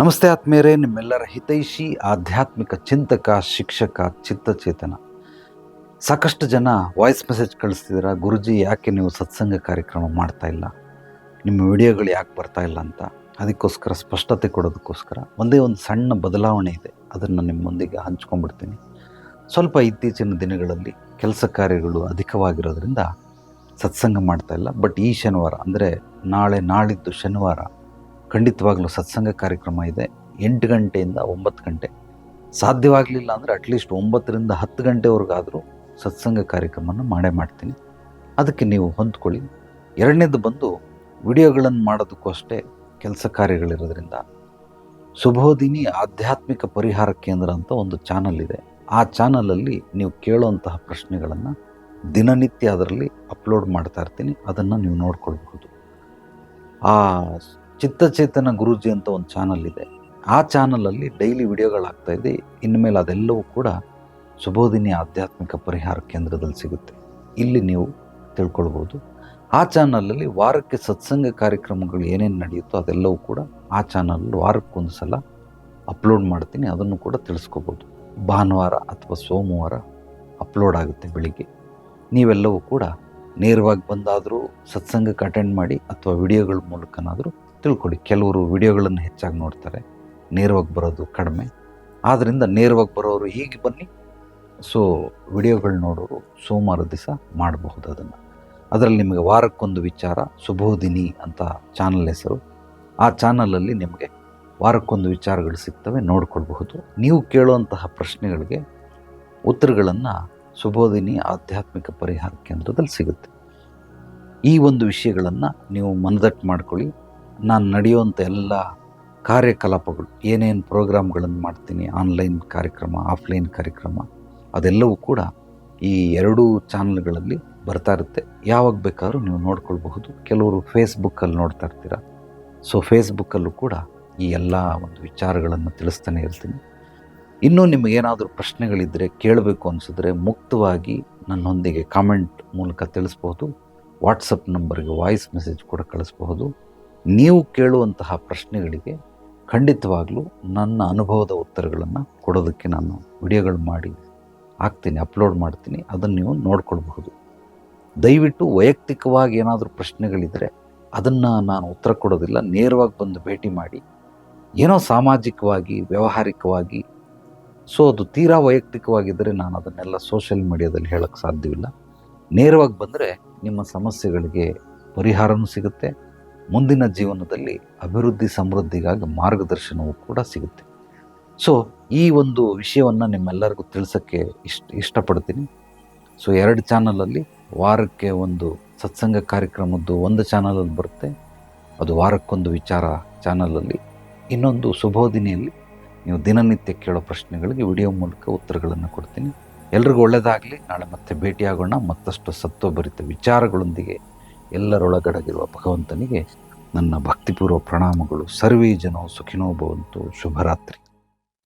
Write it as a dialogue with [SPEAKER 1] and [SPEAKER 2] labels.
[SPEAKER 1] ನಮಸ್ತೆ ಆತ್ಮೀಯರೇ, ನಿಮ್ಮೆಲ್ಲರ ಹಿತೈಷಿ, ಆಧ್ಯಾತ್ಮಿಕ ಚಿಂತಕ, ಶಿಕ್ಷಕ, ಚಿತ್ತಚೇತನ. ಸಾಕಷ್ಟು ಜನ ವಾಯ್ಸ್ ಮೆಸೇಜ್ ಕಳಿಸ್ತಿದ್ದೀರಾ, ಗುರುಜಿ ಯಾಕೆ ನೀವು ಸತ್ಸಂಗ ಕಾರ್ಯಕ್ರಮ ಮಾಡ್ತಾ ಇಲ್ಲ? ನಿಮ್ಮ ವಿಡಿಯೋಗಳು ಯಾಕೆ ಬರ್ತಾ ಇಲ್ಲ ಅಂತ? ಅದಕ್ಕೋಸ್ಕರ ಸ್ಪಷ್ಟತೆ ಕೊಡೋದಕ್ಕೋಸ್ಕರ ಒಂದೇ ಒಂದು ಸಣ್ಣ ಬದಲಾವಣೆ ಇದೆ, ಅದನ್ನು ನಿಮ್ಮೊಂದಿಗೆ ಹಂಚ್ಕೊಂಡ್ಬಿಡ್ತೀನಿ. ಸ್ವಲ್ಪ ಇತ್ತೀಚಿನ ದಿನಗಳಲ್ಲಿ ಕೆಲಸ ಕಾರ್ಯಗಳು ಅಧಿಕವಾಗಿರೋದ್ರಿಂದ ಸತ್ಸಂಗ ಮಾಡ್ತಾ ಇಲ್ಲ, ಬಟ್ ಈ ಶನಿವಾರ, ಅಂದರೆ ನಾಳೆ ನಾಳಿದ್ದು ಶನಿವಾರ ಖಂಡಿತವಾಗ್ಲೂ ಸತ್ಸಂಗ ಕಾರ್ಯಕ್ರಮ ಇದೆ. ಎಂಟು ಗಂಟೆಯಿಂದ ಒಂಬತ್ತು ಗಂಟೆ. ಸಾಧ್ಯವಾಗಲಿಲ್ಲ ಅಂದರೆ ಅಟ್ಲೀಸ್ಟ್ ಒಂಬತ್ತರಿಂದ ಹತ್ತು ಗಂಟೆವರೆಗಾದರೂ ಸತ್ಸಂಗ ಕಾರ್ಯಕ್ರಮನ ಮಾಡೇ ಮಾಡ್ತೀನಿ. ಅದಕ್ಕೆ ನೀವು ಹೊಂದ್ಕೊಳ್ಳಿ. ಎರಡನೇದು ಬಂದು ವಿಡಿಯೋಗಳನ್ನು ಮಾಡೋದಕ್ಕೂ ಅಷ್ಟೇ ಕೆಲಸ ಕಾರ್ಯಗಳಿರೋದ್ರಿಂದ ಸುಭೋದಿನಿ ಆಧ್ಯಾತ್ಮಿಕ ಪರಿಹಾರ ಕೇಂದ್ರ ಅಂತ ಒಂದು ಚಾನಲ್ ಇದೆ. ಆ ಚಾನಲಲ್ಲಿ ನೀವು ಕೇಳುವಂತಹ ಪ್ರಶ್ನೆಗಳನ್ನು ದಿನನಿತ್ಯ ಅದರಲ್ಲಿ ಅಪ್ಲೋಡ್ ಮಾಡ್ತಾ ಇರ್ತೀನಿ. ಅದನ್ನು ನೀವು ನೋಡ್ಕೊಳ್ಬಹುದು. ಆ ಚಿತ್ತಚೇತನ ಗುರೂಜಿ ಅಂತ ಒಂದು ಚಾನಲ್ ಇದೆ. ಆ ಚಾನಲಲ್ಲಿ ಡೈಲಿ ವಿಡಿಯೋಗಳಾಗ್ತಾ ಇದೆ. ಇನ್ಮೇಲೆ ಅದೆಲ್ಲವೂ ಕೂಡ ಸುಬೋಧಿನಿ ಆಧ್ಯಾತ್ಮಿಕ ಪರಿಹಾರ ಕೇಂದ್ರದಲ್ಲಿ ಸಿಗುತ್ತೆ. ಇಲ್ಲಿ ನೀವು ತಿಳ್ಕೊಳ್ಬೋದು. ಆ ಚಾನಲಲ್ಲಿ ವಾರಕ್ಕೆ ಸತ್ಸಂಗ ಕಾರ್ಯಕ್ರಮಗಳು ಏನೇನು ನಡೆಯುತ್ತೋ ಅದೆಲ್ಲವೂ ಕೂಡ ಆ ಚಾನಲ್ ವಾರಕ್ಕೊಂದು ಸಲ ಅಪ್ಲೋಡ್ ಮಾಡ್ತೀನಿ. ಅದನ್ನು ಕೂಡ ತಿಳಿಸ್ಕೋಬೋದು. ಭಾನುವಾರ ಅಥವಾ ಸೋಮವಾರ ಅಪ್ಲೋಡ್ ಆಗುತ್ತೆ ಬೆಳಿಗ್ಗೆ. ನೀವೆಲ್ಲವೂ ಕೂಡ ನೇರವಾಗಿ ಬಂದಾದರೂ ಸತ್ಸಂಗಕ್ಕೆ ಅಟೆಂಡ್ ಮಾಡಿ ಅಥವಾ ವಿಡಿಯೋಗಳ ಮೂಲಕನಾದರೂ ತಿಳ್ಕೊಳ್ಳಿ. ಕೆಲವರು ವಿಡಿಯೋಗಳನ್ನು ಹೆಚ್ಚಾಗಿ ನೋಡ್ತಾರೆ, ನೇರವಾಗಿ ಬರೋದು ಕಡಿಮೆ. ಆದ್ದರಿಂದ ನೇರವಾಗಿ ಬರೋರು ಹೀಗೆ ಬನ್ನಿ. ಸೊ ವಿಡಿಯೋಗಳು ನೋಡೋರು ಸೋಮವಾರ ದಿವಸ ಮಾಡಬಹುದು ಅದನ್ನು. ಅದರಲ್ಲಿ ನಿಮಗೆ ವಾರಕ್ಕೊಂದು ವಿಚಾರ ಸುಬೋಧಿನಿ ಅಂತ ಚಾನಲ್ ಹೆಸರು. ಆ ಚಾನಲಲ್ಲಿ ನಿಮಗೆ ವಾರಕ್ಕೊಂದು ವಿಚಾರಗಳು ಸಿಗ್ತವೆ, ನೋಡ್ಕೊಳ್ಬಹುದು. ನೀವು ಕೇಳುವಂತಹ ಪ್ರಶ್ನೆಗಳಿಗೆ ಉತ್ತರಗಳನ್ನು ಸುಬೋಧಿನಿ ಆಧ್ಯಾತ್ಮಿಕ ಪರಿಹಾರ ಕೇಂದ್ರದಲ್ಲಿ ಸಿಗುತ್ತೆ. ಈ ಒಂದು ವಿಷಯಗಳನ್ನು ನೀವು ಮನದಟ್ಟು ಮಾಡ್ಕೊಳ್ಳಿ. ನಾನು ನಡೆಯುವಂಥ ಎಲ್ಲ ಕಾರ್ಯಕಲಾಪಗಳು, ಏನೇನು ಪ್ರೋಗ್ರಾಮ್ಗಳನ್ನು ಮಾಡ್ತೀನಿ, ಆನ್ಲೈನ್ ಕಾರ್ಯಕ್ರಮ, ಆಫ್ಲೈನ್ ಕಾರ್ಯಕ್ರಮ, ಅದೆಲ್ಲವೂ ಕೂಡ ಈ ಎರಡೂ ಚಾನಲ್ಗಳಲ್ಲಿ ಬರ್ತಾ ಇರುತ್ತೆ. ಯಾವಾಗ ಬೇಕಾದ್ರೂ ನೀವು ನೋಡ್ಕೊಳ್ಬಹುದು. ಕೆಲವರು ಫೇಸ್ಬುಕ್ಕಲ್ಲಿ ನೋಡ್ತಾ ಇರ್ತೀರ. ಸೊ, ಫೇಸ್ಬುಕ್ಕಲ್ಲೂ ಕೂಡ ಈ ಎಲ್ಲ ಒಂದು ವಿಚಾರಗಳನ್ನು ತಿಳಿಸ್ತಾನೆ ಇರ್ತೀನಿ. ಇನ್ನೂ ನಿಮಗೇನಾದರೂ ಪ್ರಶ್ನೆಗಳಿದ್ದರೆ ಕೇಳಬೇಕು ಅನಿಸಿದ್ರೆ ಮುಕ್ತವಾಗಿ ನನ್ನೊಂದಿಗೆ ಕಾಮೆಂಟ್ ಮೂಲಕ ತಿಳಿಸ್ಬೋದು ವಾಟ್ಸಪ್ ನಂಬರ್ಗೆ ವಾಯ್ಸ್ ಮೆಸೇಜ್ ಕೂಡ ಕಳಿಸ್ಬಹುದು. ನೀವು ಕೇಳುವಂತಹ ಪ್ರಶ್ನೆಗಳಿಗೆ ಖಂಡಿತವಾಗಲೂ ನನ್ನ ಅನುಭವದ ಉತ್ತರಗಳನ್ನು ಕೊಡೋದಕ್ಕೆ ನಾನು ವಿಡಿಯೋಗಳು ಮಾಡಿ ಹಾಕ್ತೀನಿ ಅಪ್ಲೋಡ್ ಮಾಡ್ತೀನಿ. ಅದನ್ನು ನೀವು ನೋಡ್ಕೊಳ್ಬಹುದು. ದಯವಿಟ್ಟು ವೈಯಕ್ತಿಕವಾಗಿ ಏನಾದರೂ ಪ್ರಶ್ನೆಗಳಿದ್ದರೆ ಅದನ್ನು ನಾನು ಉತ್ತರ ಕೊಡೋದಿಲ್ಲ. ನೇರವಾಗಿ ಬಂದು ಭೇಟಿ ಮಾಡಿ. ಏನೋ ಸಾಮಾಜಿಕವಾಗಿ, ವ್ಯಾವಹಾರಿಕವಾಗಿ ಸೊ ಅದು ತೀರಾ ವೈಯಕ್ತಿಕವಾಗಿದ್ದರೆ ನಾನು ಅದನ್ನೆಲ್ಲ ಸೋಷಿಯಲ್ ಮೀಡಿಯಾದಲ್ಲಿ ಹೇಳೋಕ್ಕೆ ಸಾಧ್ಯವಿಲ್ಲ. ನೇರವಾಗಿ ಬಂದರೆ ನಿಮ್ಮ ಸಮಸ್ಯೆಗಳಿಗೆ ಪರಿಹಾರವೂ ಸಿಗುತ್ತೆ. ಮುಂದಿನ ಜೀವನದಲ್ಲಿ ಅಭಿವೃದ್ಧಿ ಸಮೃದ್ಧಿಗಾಗಿ ಮಾರ್ಗದರ್ಶನವೂ ಕೂಡ ಸಿಗುತ್ತೆ. ಸೊ ಈ ಒಂದು ವಿಷಯವನ್ನು ನಿಮ್ಮೆಲ್ಲರಿಗೂ ತಿಳಿಸೋಕ್ಕೆ ಇಷ್ಟ, ಇಷ್ಟಪಡ್ತೀನಿ. ಸೊ ಎರಡು ಚಾನಲಲ್ಲಿ ವಾರಕ್ಕೆ ಒಂದು ಸತ್ಸಂಗ ಕಾರ್ಯಕ್ರಮದ್ದು ಒಂದು ಚಾನಲಲ್ಲಿ ಬರುತ್ತೆ. ಅದು ವಾರಕ್ಕೊಂದು ವಿಚಾರ ಚಾನಲಲ್ಲಿ ಇನ್ನೊಂದು ಸುಬೋಧಿನಿಯಲ್ಲಿ ನೀವು ದಿನನಿತ್ಯ ಕೇಳೋ ಪ್ರಶ್ನೆಗಳಿಗೆ ವಿಡಿಯೋ ಮೂಲಕ ಉತ್ತರಗಳನ್ನು ಕೊಡ್ತೀನಿ. ಎಲ್ರಿಗೂ ಒಳ್ಳೆಯದಾಗಲಿ ನಾಳೆ ಮತ್ತೆ ಭೇಟಿಯಾಗೋಣ. ಮತ್ತಷ್ಟು ಸತ್ವಭರಿತ ವಿಚಾರಗಳೊಂದಿಗೆ ಎಲ್ಲರೊಳಗಡಗಿರುವ ಭಗವಂತನಿಗೆ ನನ್ನ ಭಕ್ತಿಪೂರ್ವ ಪ್ರಣಾಮಗಳು. ಸರ್ವೇ ಜನೋ ಸುಖಿನೋ ಭವಂತು. ಶುಭರಾತ್ರಿ.